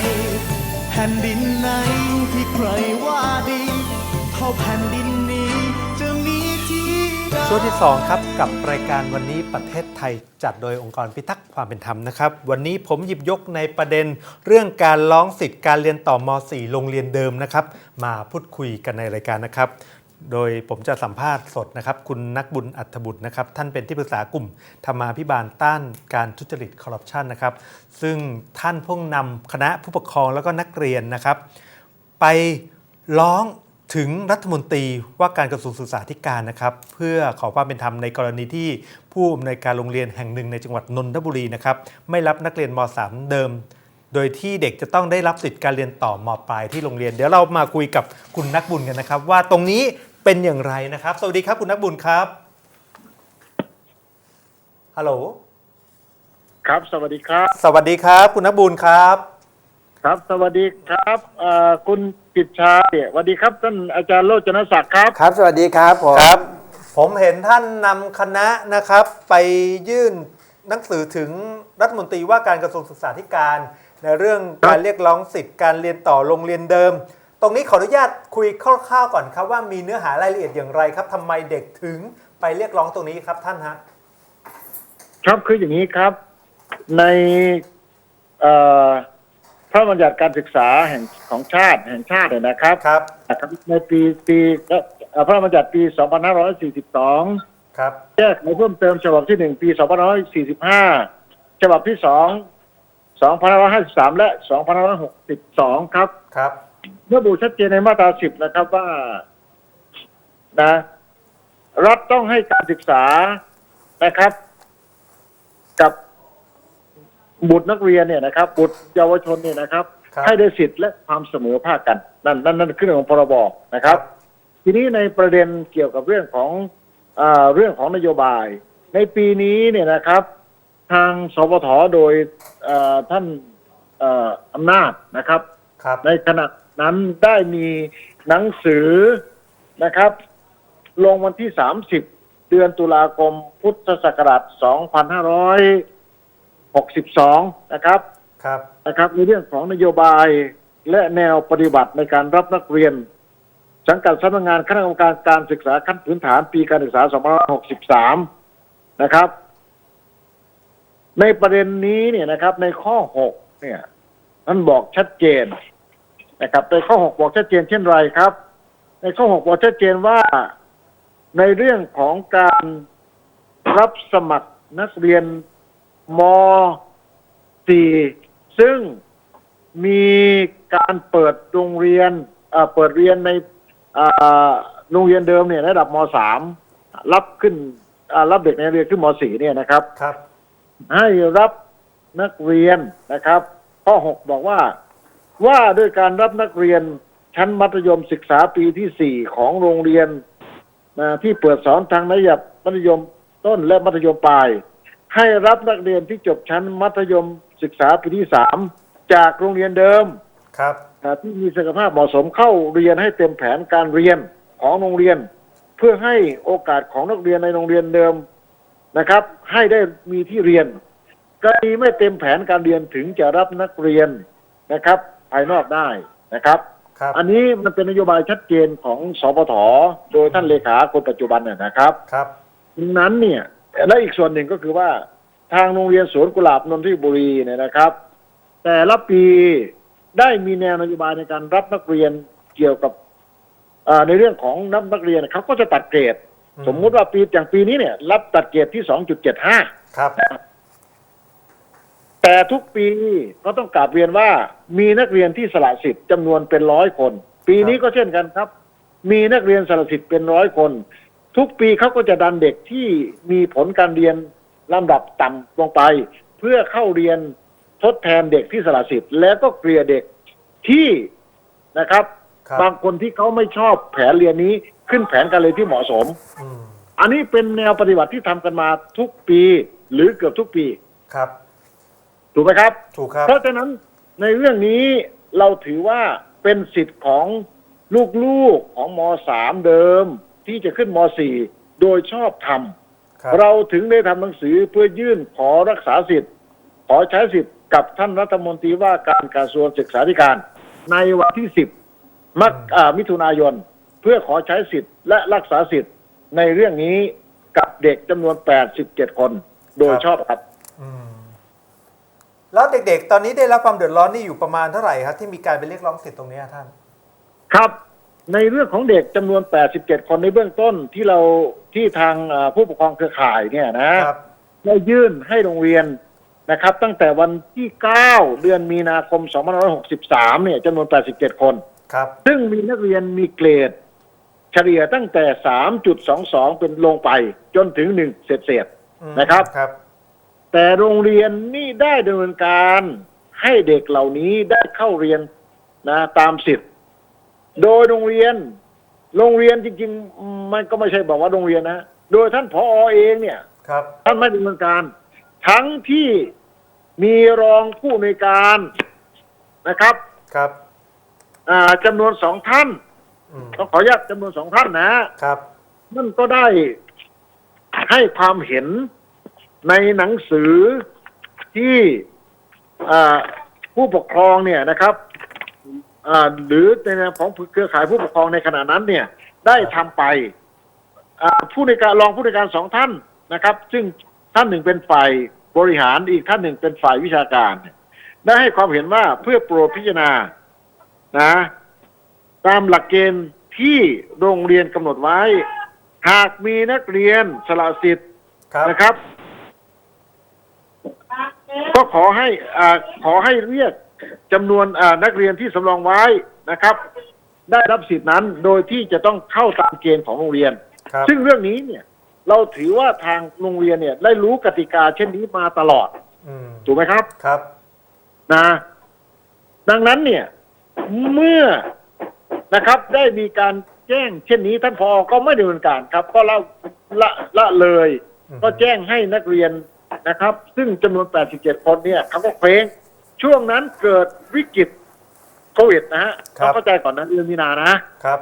ยแผ่นดินไหนที่ใครว่าดี เท่าแผ่นดินนี้จะมีที่ช่วงที่ 2 ครับ กับรายการวันนี้ประเทศไทยจัดโดยองค์กรพิทักษ์ความเป็นธรรมนะครับ วันนี้ผมหยิบยกในประเด็นเรื่องการร้องสิทธิ์การเรียนต่อม .4 โรงเรียนเดิมนะครับ มาพูดคุยกันในรายการนะครับ โดยผมจะสัมภาษณ์สดนะครับ คุณนักบุญอัฐบุตรนะครับ ท่านเป็นที่ปรึกษากลุ่มธรรมาภิบาลต้านการทุจริตคอร์รัปชันนะครับ ซึ่งท่านเพิ่งนำคณะผู้ปกครองแล้วก็นักเรียนนะครับ ไปร้องถึงรัฐมนตรีว่าการกระทรวงศึกษาธิการนะครับ เพื่อขอความเป็นธรรมในกรณีที่ผู้อำนวยการโรงเรียนแห่งหนึ่งในจังหวัดนนทบุรีนะครับ ไม่รับนักเรียนม .3 เดิม โดยที่เด็กจะต้องได้รับสิทธิ์การเรียนต่อมปลายที่โรงเรียน เดี๋ยวเรามาคุยกับคุณนักบุญกันนะครับ ว่าตรงนี้ เป็นอย่างไรนะครับ สวัสดีครับคุณนักบุญครับฮัลโหลครับ สวัสดีครับ สวัสดีครับ คุณนักบุญครับ ครับ สวัสดีครับเอ่อคุณกิตชาเนี่ยสวัสดีครับท่านอาจารย์โรจนศักดิ์ครับครับ สวัสดีครับผมครับ ผมเห็นท่านนำคณะนะครับ ไปยื่นหนังสือถึงรัฐมนตรีว่าการกระทรวงศึกษาธิการ ในเรื่องการเรียกร้องสิทธิ์การเรียนต่อโรงเรียนเดิม ตรงนี้ขออนุญาตคุยคร่าวๆก่อนครับว่ามีเนื้อหารายละเอียดอย่างไรครับทำไมเด็กถึงไปเรียกร้องตรงนี้ครับท่านฮะครับคืออย่างนี้ครับ ในเอ่อพระบัญญัติการศึกษาแห่งของชาติแห่งชาติเนี่ยนะครับครับนะครับในปีปีเอ่อพระบัญญัติปี 2542 ครับแก้ไขเพิ่มเติมฉบับที่หนึ่งปี 2545 ฉบับที่สอง2553 และ 2562 ครับครับ ระบุชัดเจนในมาตราสิบนะครับว่านะรัฐต้องให้การศึกษานะครับ กับบุตรนักเรียนเนี่ยนะครับ บุตรเยาวชนเนี่ยนะครับครับให้ได้สิทธิ์และความเสมอภาคกัน นั่นนั่นนั่นคือเรื่องของพรบนะครับ ทีนี้ในประเด็นเกี่ยวกับเรื่องของอาเรื่องของนโยบาย ในปีนี้เนี่ยนะครับ ทางสปทโดยอ่าท่านอ่าอำนาจนะครับครับในขณะ นั้นได้มีหนังสือนะครับ ลงวันที่ 30 เดือนตุลาคมพุทธศักราช 2562 นะครับ ครับ นะครับในเรื่องของนโยบายและแนวปฏิบัติในการรับนักเรียน สังกัดสำนักงานคณะกรรมการการศึกษาขั้นพื้นฐานปีการศึกษา 2563 นะครับ ในประเด็นนี้เนี่ยนะครับ ในข้อ 6 เนี่ยท่านบอกชัดเจน นะครับในข้อ6บอกชัดเจนเช่นไรครับ ในข้อ6บอกชัดเจนว่าในเรื่องของการรับสมัครนักเรียนม 4 ซึ่งมีการเปิดโรงเรียนเอ่อเปิดเรียนในเอ่อโรงเรียนเดิมเนี่ยระดับม 3 รับขึ้นอ่ารับเด็กในเรียนขึ้นม 4 เนี่ยนะครับครับ ให้รับนักเรียนนะครับข้อ6บอกว่า ว่าด้วยการรับนักเรียนชั้นมัธยมศึกษาปีที่4ของโรงเรียนนะที่เปิดสอนทางนัยบมัธยมต้นและมัธยมปลาย ให้รับนักเรียนที่จบชั้นมัธยมศึกษาปีที่3จากโรงเรียนเดิมครับนะที่มีศักยภาพเหมาะสมเข้าเรียนให้เต็มแผนการเรียนของโรงเรียน เพื่อให้โอกาสของนักเรียนในโรงเรียนเดิมนะครับ ให้ได้มีที่เรียนกรณีไม่เต็มแผนการเรียนถึงจะรับนักเรียนนะครับ ภายนอกได้นะครับครับอันนี้มันเป็นนโยบายชัดเจนของสปทโดยท่านเลขาคนปัจจุบันน่ะนะครับครับดังนั้นเนี่ยและอีกส่วนหนึ่งก็คือว่าทางโรงเรียนสวนกุหลาบนนทบุรีเนี่ยนะครับ แต่ละปีได้มีแนวนโยบายในการรับนักเรียนเกี่ยวกับเอ่อในเรื่องของนักนักเรียนเขาก็จะตัดเกรดอืมสมมุติว่าปีอย่างปีนี้เนี่ย รับตัดเกรดที่2.75ครับ แต่ทุกปีก็ต้องกราบเรียนว่ามีนักเรียนที่สละสิทธิ์จำนวนเป็นร้อยคน ปีนี้ก็เช่นกันครับ มีนักเรียนสละสิทธิ์เป็นร้อยคน ทุกปีเขาก็จะดันเด็กที่มีผลการเรียนลำดับต่ำลงไป เพื่อเข้าเรียนทดแทนเด็กที่สละสิทธิ์แล้วก็เกลี่ยเด็กที่นะครับครับบางคนที่เขาไม่ชอบแผนเรียนนี้ขึ้นแผนการเรียนที่เหมาะสมอืมอันนี้เป็นแนวปฏิบัติที่ทำกันมาทุกปีหรือเกือบทุกปีครับ ถูกไหมครับ ถูกครับ เพราะฉะนั้นในเรื่องนี้เราถือว่าเป็นสิทธิ์ของลูกๆของม .3 เดิม ที่จะขึ้นม .4 โดยชอบธรรมครับ เราถึงได้ทำหนังสือเพื่อยื่นขอรักษาสิทธิ์ ขอใช้สิทธิ์กับท่านรัฐมนตรีว่าการกระทรวงศึกษาธิการ ในวันที่10มักอ่ามิถุนายน เพื่อขอใช้สิทธิ์และรักษาสิทธิ์ในเรื่องนี้กับเด็กจำนวน 87 คน โดยครับ ชอบครับ อืม แล้วเด็กๆ ตอนนี้ได้รับความเดือดร้อนนี่อยู่ประมาณเท่าไหร่ครับที่มีการไปเรียกร้องสิทธิ์ตรงเนี้ยท่าน ครับ ในเรื่องของเด็กจำนวน 87 คนในเบื้องต้นที่เราที่ทางอ่าผู้ปกครองเครือข่ายเนี่ยนะครับได้ยื่นให้โรงเรียนนะครับ ตั้งแต่วันที่ 9 เดือนมีนาคม 2563 เนี่ยจำนวน 87 คนครับ ซึ่งมีนักเรียนมีเกรด เฉลี่ยตั้งแต่ 3.22 เป็นลงไปจนถึง 1 เศษเศษๆอืมนะครับครับ แต่โรงเรียนนี่ได้ดำเนินการให้เด็กเหล่านี้ได้เข้าเรียนนะตามสิทธิ์ โดยโรงเรียน โรงเรียนจริง ๆ มันก็ไม่ใช่บอกว่าโรงเรียนนะโดยท่านผอเองเนี่ยครับท่านไม่ดำเนินการ ทั้งที่มีรองผู้ในวยการนะครับครับ อ่าจำนวนสองท่านอืมต้องขออนุญาตจำนวนสองท่านนะครับนั่นก็ได้ให้ความเห็น ในหนังสือที่ผู้ปกครองเนี่ยนะครับหรือในนามของเครือข่ายผู้ปกครองในขณะนั้นเนี่ย ได้ทำไปผู้ในการรองผู้ในการสองท่านนะครับ ซึ่งท่านหนึ่งเป็นฝ่ายบริหารอีกท่านหนึ่งเป็นฝ่ายวิชาการ ได้ให้ความเห็นว่าเพื่อโปรดพิจารณานะตามหลักเกณฑ์ที่โรงเรียนกำหนดไว้ หากมีนักเรียนสละสิทธิ์นะครับ ก็ขอให้อ่าขอให้เรียกจำนวนอ่านักเรียนที่สำรองไว้นะครับ ได้รับสิทธินั้นโดยที่จะต้องเข้าตามเกณฑ์ของโรงเรียน ครับ ซึ่งเรื่องนี้เนี่ยเราถือว่าทางโรงเรียนเนี่ยได้รู้กติกาเช่นนี้มาตลอดอืมถูกไหมครับ ครับ นะดังนั้นเนี่ยเมื่อนะครับได้มีการแจ้งเช่นนี้ท่านพอก็ไม่ดำเนินการครับ ก็ละละละเลย อืม ก็แจ้งให้นักเรียน นะครับ ซึ่งจำนวน 87 คนเนี่ยเขาก็เคว้งช่วงนั้นเกิดวิกฤตโควิดนะฮะต้องเข้าใจก่อนนะเดือนมีนานะ ครับ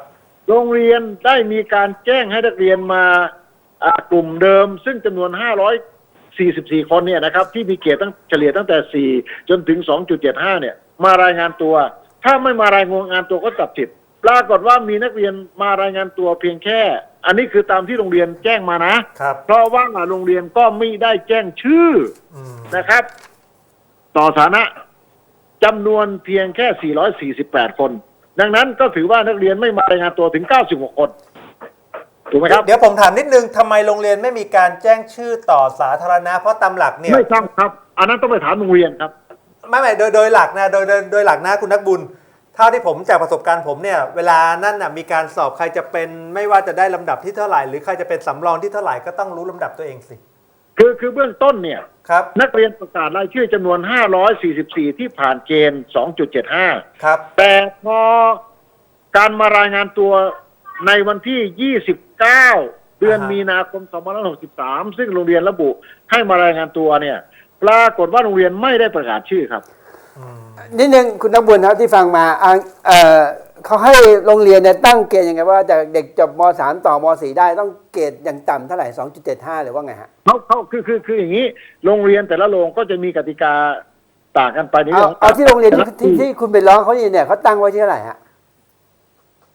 โรงเรียนได้มีการแจ้งให้นักเรียนมาอ่ากลุ่มเดิม ซึ่งจำนวน 544 คนเนี่ยนะครับ ที่มีเกรดตั้งเฉลี่ยตั้งแต่ 4 จนถึง 2.75 เนี่ย มารายงานตัว ถ้าไม่มารายงานตัวก็จับผิดปรากฏว่ามีนักเรียนมารายงานตัวเพียงแค่ อันนี้คือตามที่โรงเรียนแจ้งมานะ ครับเพราะว่าโรงเรียนก็ไม่ได้แจ้งชื่ออืมนะครับ ต่อสาธารณะจำนวนเพียงแค่ 448 คน ดังนั้นก็ถือว่านักเรียนไม่มารายงานตัวถึง 96 คน ถูกไหมครับ เดี๋ยวผมถามนิดนึงทำไมโรงเรียนไม่มีการแจ้งชื่อต่อสาธารณะ เพราะตามหลักเนี่ย ไม่ทราบครับ อันนั้นต้องไปถามโรงเรียนครับ ไม่ไม่โดยโดยหลักนะโดยโดยโดยหลักนะคุณนักบุญ เท่าที่ผมจากประสบการณ์ผมเนี่ยเวลานั่นน่ะมีการสอบใครจะเป็นไม่ว่าจะได้ลำดับที่เท่าไหร่ หรือใครจะเป็นสำรองที่เท่าไหร่ก็ต้องรู้ลำดับตัวเองสิคือคือเบื้องต้นเนี่ย ครับนักเรียนประกาศรายชื่อจำนวน 544 ที่ผ่านเกณฑ์ 2.75 ครับ แต่พอการมารายงานตัวในวันที่ 29 เดือนอ่าฮะ มีนาคม 2563 ซึ่งโรงเรียนระบุให้มารายงานตัวเนี่ย ปรากฏว่าโรงเรียนไม่ได้ประกาศชื่อครับอืม นิดนึงคุณนักบุญครับที่ฟังมาอ่าเอ่อเขาให้โรงเรียนเนี่ยตั้งเกณฑ์ยังไงว่าจากเด็กจบม .3 ต่อม .4 ได้ต้องเกรดอย่างต่ำเท่าไหร่ 2.75 หรือว่าไงฮะเขาเขาคือคือคืออย่างนี้โรงเรียนแต่ละโรงก็จะมีกติกาต่างกันไปในเอาเรื่องของเอาที่โรงเรียนที่ที่ที่คุณไปร้องเขาเนี่ยเขาตั้งไว้ที่เท่าไหร่ฮะ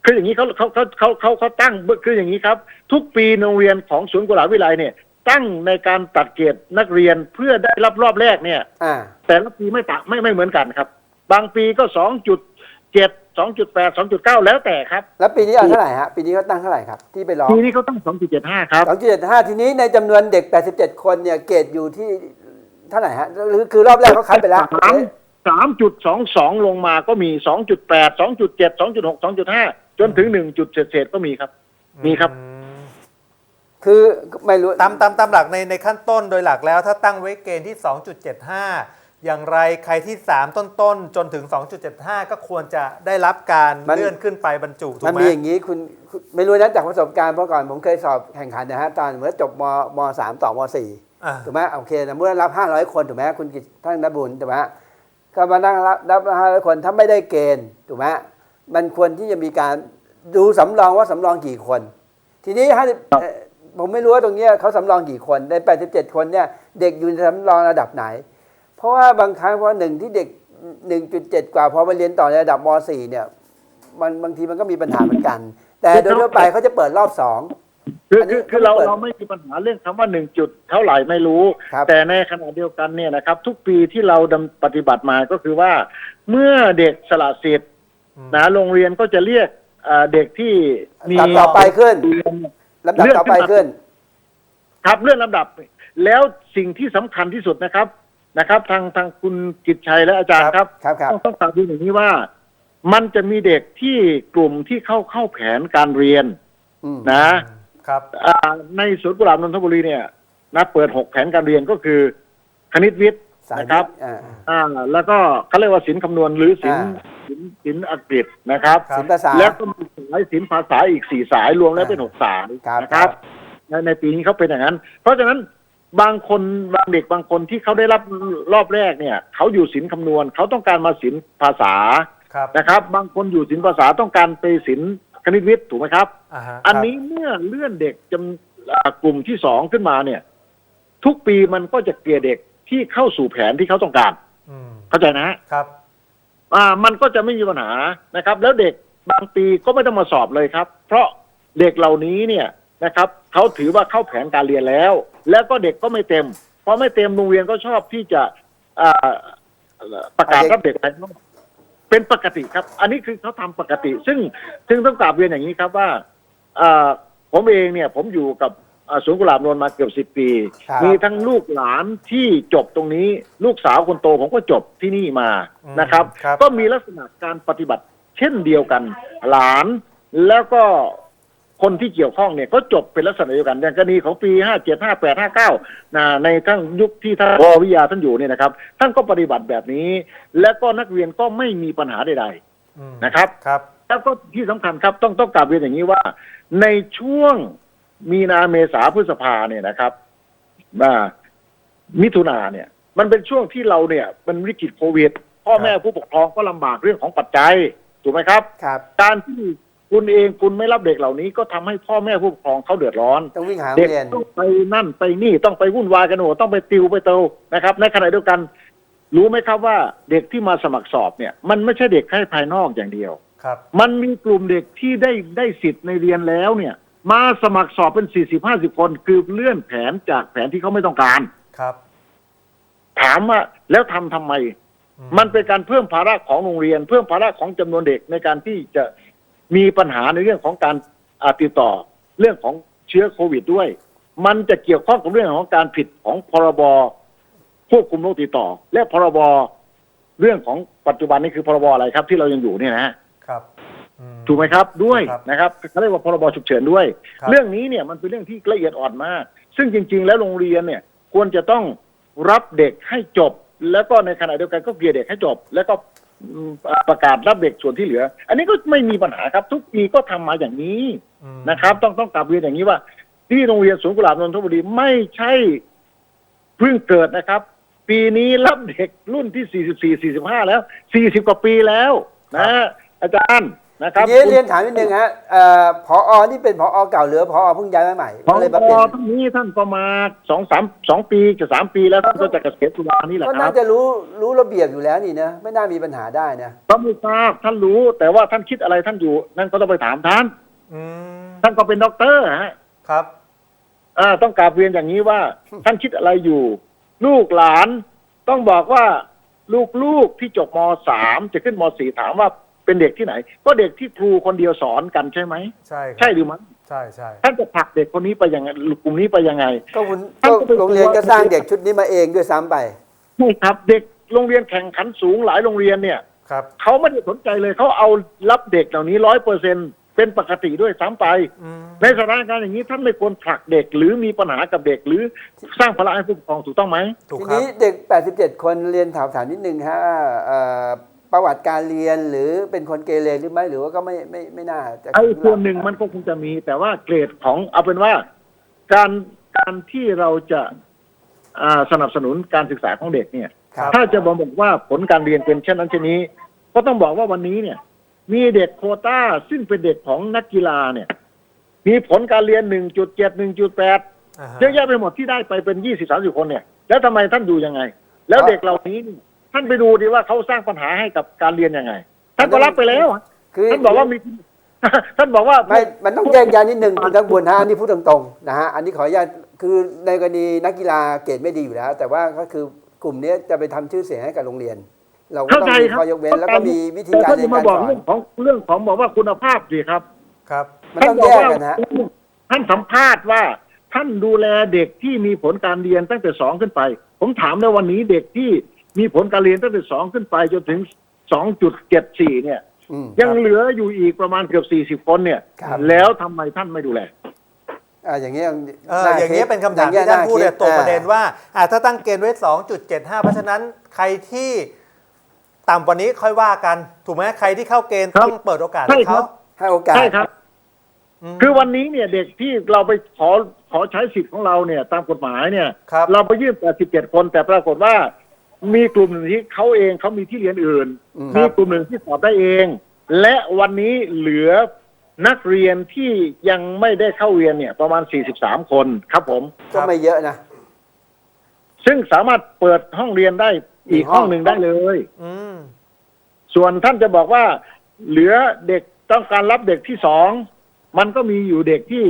คืออย่างนี้เขาเขาเขาเขาเขาเขาตั้งคืออย่างนี้ครับ ทุกปีโรงเรียนของศูนย์กุหลาบวิไลเนี่ย ตั้งในการตัดเกรดนักเรียนเพื่อได้รับรอบแรกเนี่ย อ่า แต่ละปีไม่ต่างไม่ไม่เหมือนกันครับ บางปีก็สองจุดเจ็ดสองจุดแปดสองจุดเก้าแล้วแต่ครับแล้วปีนี้เอาเท่าไหร่ฮะ ปีนี้เขาตั้งเท่าไหร่ครับ ที่ไปร้องปีนี้เขาตั้งสองจุดเจ็ดห้าครับ2.75ทีนี้ในจำนวนเด็ก 87 คนเนี่ยเกรดอยู่ที่เท่าไหร่ฮะหรือคือรอบแรกเขาคัดไปแล้ว สามสามจุดสองสองลงมาก็มีสองจุดแปดสองจุดเจ็ดสองจุดหกสองจุดห้าจนถึงหนึ่งจุดเศษๆก็มีครับ มีครับ อืม คือไม่รู้ตามตามตามหลักในในขั้นต้นโดยหลักแล้ว ถ้าตั้งไว้เกณฑ์ที่ 2.75 อย่างไรใครที่ 3 ต้นต้นๆจนถึง 2.75 ก็ควรจะได้รับการเลื่อนขึ้นไปบรรจุถูกมันไหมมีอย่างนี้คุณคุณไม่รู้นะจากประสบการณ์เพราะก่อนผมเคยสอบแข่งขันนะฮะตอนเมื่อจบมมสามต่อมสี่อ่าถูกไหมโอเคนะเมื่อรับ 500 คนถูกไหมคุณกิจท่านนบุญถูกไหมก็มานั่งรับรับ500 คนถ้าไม่ได้เกณฑ์ถูกไหมมันควรที่จะมีการดูสำรองว่าสำรองกี่คน ทีนี้50เอ่อ ผมไม่รู้ว่าตรงเนี้ยเขาสำรองกี่คนใน 87 คนเนี่ยเด็กอยู่ในสำรองระดับไหน เพราะว่าบางครั้งเพราะหนึ่งที่เด็ก 1.7 กว่าพอมาเรียนต่อในระดับม .4 เนี่ย มันบางทีมันก็มีปัญหาเหมือนกัน แต่โดยทั่วไปเขาจะเปิดรอบสองคืออันนี้คือคือเราเขาเปิดเราไม่มีปัญหาเรื่องคำว่าหนึ่งจุดเท่าไหร่ไม่รู้ครับแต่ในขณะเดียวกันเนี่ยนะครับ ทุกปีที่เราดำปฏิบัติมาก็คือว่า เมื่อเด็กสละสิทธิ์อืมนะโรงเรียนก็จะเรียกอ่าเด็กที่มีลำดับต่อไปขึ้นเรียน ลำดับต่อไปขึ้น ครับเลื่อนลำดับ แล้วสิ่งที่สำคัญที่สุดนะครับนะครับ ทางทางคุณกิตชัยและอาจารย์ครับครับครับ ต้องต้องกล่าวดูอย่างนี้ว่า มันจะมีเด็กที่กลุ่มที่เข้าเข้าแผนการเรียนอืมนะครับ อ่าในสวนกุหลาบนนทบุรีเนี่ยนะเปิดหกแผนการเรียนก็คือ คณิตวิทย์ สายนะครับ อ่า อ่าแล้วก็เขาเรียกว่าศิลป์คำนวณหรือศิลป์อ่าศิลป์ศิลป์อังกฤษนะครับครับศิลปภาษา แล้วก็มีสายศิลป์ภาษาอีกสี่สายรวมแล้วเป็นหกสายครับนะครับในในปีนี้เขาเป็นอย่างนั้น เพราะฉะนั้นบางคนบางเด็กบางคนที่เขาได้รับรอบแรกเนี่ยเขาอยู่ศิลป์คำนวณเขาต้องการมาศิลป์ภาษาครับนะครับ บางคนอยู่ศิลป์ภาษาต้องการไปศิลป์คณิตวิทย์ถูกไหมครับอ่าฮะอันนี้เมื่อเลื่อนเด็กจำอ่ากลุ่มที่สองขึ้นมาเนี่ย ทุกปีมันก็จะเกลี่ยเด็ก ที่เข้าสู่แผนที่เขาต้องการอืมเข้าใจนะฮะครับ อ่า มันก็จะไม่มีปัญหานะครับ แล้วเด็กบางปีก็ไม่ต้องมาสอบเลยครับ เพราะเด็กเหล่านี้เนี่ยนะครับเขาถือว่าเข้าแผนการเรียนแล้ว แล้วก็เด็กก็ไม่เต็มพอไม่เต็มโรงเรียนก็ชอบที่จะอ่าประกาศรับเด็กภายนอกเป็นปกติครับ อันนี้คือเขาทำปกติ ซึ่งซึ่งต้องกราบเรียนอย่างนี้ครับว่าอ่าผมเองเนี่ย ผมอยู่กับอ่า สวนกุหลาบนวลมาเกือบสิบปี ครับ มีทั้งลูกหลานที่จบตรงนี้ ลูกสาวคนโตผมก็จบที่นี่มาอืมนะครับ ครับ ก็มีลักษณะการปฏิบัติเช่นเดียวกัน หลานแล้วก็คนที่เกี่ยวข้องเนี่ยก็จบเป็นลักษณะเดียวกันอย่างกรณีของปีห้าเจ็ดห้าแปดห้าเก้าในทั้งยุคที่ท่านววิทยาท่านอยู่เนี่ยนะครับ ท่านก็ปฏิบัติแบบนี้ และก็นักเรียนก็ไม่มีปัญหาใดอืมนะครับ ครับๆแล้วก็ที่สำคัญครับต้องต้องกลับเรียนอย่างนี้ว่า ในช่วง มีนาเมษาพฤษภาเนี่ยนะครับอ่ามิถุนาเนี่ย มันเป็นช่วงที่เราเนี่ยมันวิกฤตโควิด พ่อแม่ผู้ปกครองก็ลำบากเรื่องของปัจจัยถูกไหมครับครับ การที่คุณเองคุณไม่รับเด็กเหล่านี้ก็ทำให้พ่อแม่ผู้ปกครองเขาเดือดร้อนต้องวิ่งหาโรเด็กงเรียนต้องไปนั่นไปนี่ต้องไปวุ่นวายกันโอ้โหต้องไปติวไปเตานะครับ ในขณะเดียวกัน รู้ไหมครับว่าเด็กที่มาสมัครสอบเนี่ย มันไม่ใช่เด็กแค่ภายนอกอย่างเดียวครับ มันมีกลุ่มเด็กที่ได้ได้สิทธิ์ในเรียนแล้วเนี่ย มาสมัครสอบเป็นสี่สิบห้าสิบคนคือเลื่อนแผนจากแผนที่เขาไม่ต้องการ ครับ ถามว่าแล้วทำทำไม อืมันเป็นการเพิ่มภาระของโรงเรียน เพิ่มภาระของจำนวนเด็กในการที่จะมีปัญหาในเรื่องของการอาติดต่อ เรื่องของเชื้อโควิดด้วย มันจะเกี่ยวข้องกับเรื่องของการผิดของพรบควบคุมโรคติดต่อ และพรบเรื่องของปัจจุบันนี้คือพรบอะไรครับ ที่เรายังอยู่เนี่ยนะฮะครับอืม ถูกไหมครับด้วยครับนะครับเขาเรียกว่าพรบฉุกเฉินด้วย ครับ เรื่องนี้เนี่ยมันเป็นเรื่องที่ละเอียดอ่อนมาก ซึ่งจริง ๆ แล้วโรงเรียนเนี่ยควรจะต้องรับเด็กให้จบ แล้วก็ในขณะเดียวกันก็เกลี่ยเด็กให้จบ แล้วก็อืมประกาศรับเด็กส่วนที่เหลือ อันนี้ก็ไม่มีปัญหาครับ ทุกปีก็ทำมาอย่างนี้ อืม นะครับต้องต้องกลับเรียนอย่างนี้ว่า ที่โรงเรียนสวนกุหลาบนนทบุรีไม่ใช่เพิ่งเกิดนะครับ ปีนี้รับเด็กรุ่นที่ 44 45 แล้ว 40 กว่าปีแล้ว นะ อาจารย์ นะครับทีนี้เรียนถามนิดนึงฮะเอ่อผอนี่เป็นผอเก่าหรือผอเพิ่งย้ายมาใหม่พอก็เลยมาเป็นท่านนี้ท่านประมาณสองสามสองปีจะสามปีแล้วท่านก็จะเกษียณตุลานี่แหละก็คน่ารับจะรู้รู้ระเบียบอยู่แล้วนี่นะไม่น่ามีปัญหาได้นะก็ไม่ทราบท่านรู้แต่ว่าท่านคิดอะไรท่านอยู่ นั่นก็ต้องไปถามท่าน อืมท่านก็เป็นด็อกเตอร์ฮะครับ อ่าต้องกราบเรียนอย่างนี้ว่า ท่านคิดอะไรอยู่ ลูกหลานต้องบอกว่าลูกๆที่จบมสามจะขึ้นมสี่ถามว่า เป็นเด็กที่ไหน ก็เด็กที่ครูคนเดียวสอนกันใช่ไหมใช่ครับใช่หรือไม่ใช่ใช่ท่านจะผลักเด็กคนนี้ไปยังไงกลุ่มนี้ไปยังไง ก็คุณท่านก็ก็เป็น โรงเรียนก็สร้างเด็กชุดนี้มาเองด้วยซ้ำไปใช่ครับเด็กโรงเรียนแข่งขันสูงหลายโรงเรียนเนี่ยครับ เขาไม่ได้สนใจเลยเขาเอารับเด็กเหล่านี้ร้อยเปอร์เซ็นเป็นปกติด้วยซ้ำไป อืมในสถานการณ์อย่างนี้ท่านไม่ควรผลักเด็กหรือมีปัญหากับเด็กหรือสร้างภาระให้ผู้ปกครองถูกต้องไหม ถูกทีครับ นี้เด็ก 87 คนเรียนถามถามนิดนึงฮะเอ่อ ประวัติการเรียนหรือเป็นคนเกเรหรือไม่หรือว่าก็ไม่ไม่ไม่น่าจะไอ้ส่วนหนึ่งมันก็คงจะมี แต่ว่าเกรดของเอาเป็นว่า การการที่เราจะอ่าสนับสนุนการศึกษาของเด็กเนี่ยครับถ้าจะบอกว่าผลการเรียนเป็นเช่นนั้นเช่นนี้ ก็ต้องบอกว่าวันนี้เนี่ย มีเด็กโควต้าซึ่งเป็นเด็กของนักกีฬาเนี่ย มีผลการเรียน1.7 1.8าฮะเยอะแยะไปหมดที่ได้ไปเป็น20 30คนเนี่ย แล้วทำไมท่านอยู่ยังไง แล้วเพราะเด็กเหล่านี้นี่ ท่านไปดูดีว่าเขาสร้างปัญหาให้กับการเรียนยังไง ท่านก็รับไปแล้วคือท่านบอกว่ามีท่านบอกว่าไม่มันต้องแยกแยะนิดนึงคุณทั้งบุญฮะอันนี้พูดตรงๆนะฮะอันนี้ขออนุญาตคือในกรณีนักกีฬาเกรดไม่ดีอยู่แล้ว แต่ว่าก็คือกลุ่มนี้จะไปทำชื่อเสียงให้กับโรงเรียน เราก็เข้าต้องใจมีครับข้อยกเว้นแล้วก็มีวิธีแต่การท่านในจะมาการบอกสอนเรื่องของเรื่องของบอกว่าคุณภาพสิครับ ครับมันต้องท่าแยบกว่ากันนะท่านสัมภาษณ์ว่าท่านดูแลเด็กที่มีผลการเรียนตั้งแต่สองขึ้นไป ผมถามในวันนี้เด็กที่ มีผลการเรียนตั้งแต่สองขึ้นไปจนถึงสองจุดเจ็ดสี่เนี่ยอืมยังเหลืออยู่อีกประมาณเกือบสี่สิบคนเนี่ย ครับ แล้วทำไมท่านไม่ดูแล อ่าอย่างเงี้ยเอออย่างนี้ยเป็นคำถามที่ท่านพูดเนี่ยตรงประเด็นว่าอ่าถ้าตั้งเกณฑ์ไว้ 2.75 เพราะฉะนั้นใครที่ต่ำกว่านี้ค่อยว่ากัน ถูกไหมใครที่เข้าเกณฑ์ครับต้องเปิดโอกาสใช่ให้ครัเขาบ ให้โอกาส ใช่ครับ ม คือวันนี้เนี่ยเด็กที่เราไปขอขอใช้สิทธิ์ของเราเนี่ย ตามกฎหมายเนี่ย ครับ เราไปยื่น87 คนแต่ปรากฏว่า มีกลุ่มหนึ่งที่เขาเองเขามีที่เรียนอื่น อืม มีกลุ่มหนึ่งที่สอบได้เอง และวันนี้เหลือนักเรียนที่ยังไม่ได้เข้าเรียนเนี่ย ประมาณ 43 คนครับผม ก็ไม่เยอะนะ ซึ่งสามารถเปิดห้องเรียนได้อีกอีกห้ห้อองงหนึ่งได้เลย อืม ส่วนท่านจะบอกว่า เหลือเด็กต้องการรับเด็กที่สองมันก็มีอยู่เด็กที่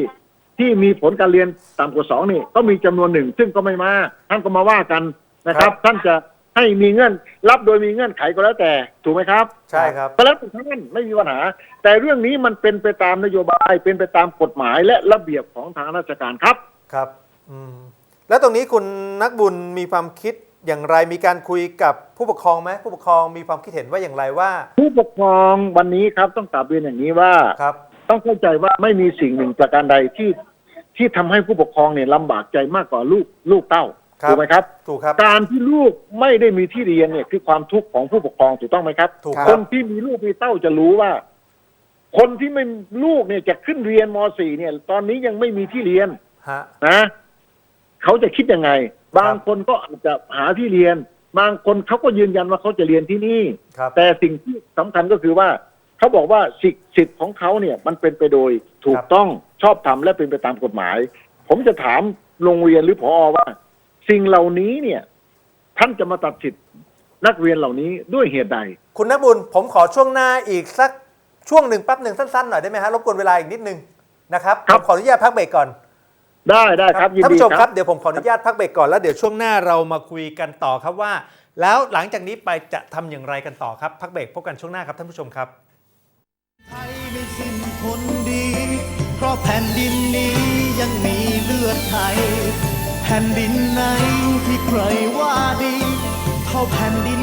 ที่มีผลการเรียนต่ำกว่าสองนี่ ก็มีจำนวนหนึ่งซึ่งก็ไม่มากท่านก็มาว่ากันนะครับ ท่านจะ ให้มีเงื่อนรับโดยมีเงื่อนไขก็แล้วแต่ถูกไหมครับใช่ครับก็แล้วแต่ท่านไม่มีปัญหา แต่เรื่องนี้มันเป็นไปตามนโยบายเป็นไปตามกฎหมายและระเบียบของทางราชการครับครับอืมแล้วตรงนี้คุณนักบุญมีความคิดอย่างไรมีการคุยกับผู้ปกครองไหมผู้ปกครองมีความคิดเห็นว่าอย่างไรว่า ผู้ปกครองวันนี้ครับต้องกลับเรียนอย่างนี้ว่าครับ ต้องเข้าใจว่าไม่มีสิ่งหนึ่งประการใดที่ที่ทำให้ผู้ปกครองเนี่ยลำบากใจมากกว่าลูกลูกเต้าครับ ถูกไหมครับ ถูกครับ การที่ลูกไม่ได้มีที่เรียนเนี่ยคือความทุกข์ของผู้ปกครองถูกต้องไหมครับ ถูกครัคครันบที่มีลูกมีเต้าจะรู้ว่า คนที่ไม่ลูกเนี่ยจะขึ้นเรียนม .4 เนี่ย ตอนนี้ยังไม่มีที่เรียนฮะ นะ เขาจะคิดยังไง บางครับคนก็อาจจะหาที่เรียน บางคนเขาก็ยืนยันว่าเขาจะเรียนที่นี่ ครับ แต่สิ่งที่สำคัญก็คือว่า เขาบอกว่าสิทธิ์สิทธิ์ของเขาเนี่ย มันเป็นไปโดยถูกต้องชอบธรรมและเป็นไปตามกฎหมาย ผมจะถามโรงเรียนหรือพอว่า สิ่งเหล่านี้เนี่ย ท่านจะมาตัดสิทธิ์นักเรียนเหล่านี้ด้วยเหตุใด คุณนักบุญผมขอช่วงหน้าอีกสักช่วงหนึ่งแป๊บหนึ่งสั้นๆหน่อยได้ไหมฮะรบกวนเวลาอีกนิดนึงนะครับครับผมขออนุญาตพักเบรกก่อน ได้ได้ครับยินท่านดีผู้ชมคครัรับ บเดี๋ยวผมขออนุญาตพักเบรกก่อนแล้วเดี๋ยวช่วงหน้าเรามาคุยกันต่อครับว่า แล้วหลังจากนี้ไปจะทำอย่างไรกันต่อครับ พักเบรกพบกันช่วงหน้าครับท่านผู้ชมครับ ไทยไม่สิ้นคนดี เพราะแผ่นดินนี้ยังมีเลือดไทยแผ่นดินไหนที่ใครว่าดี เท่าแผ่นดิน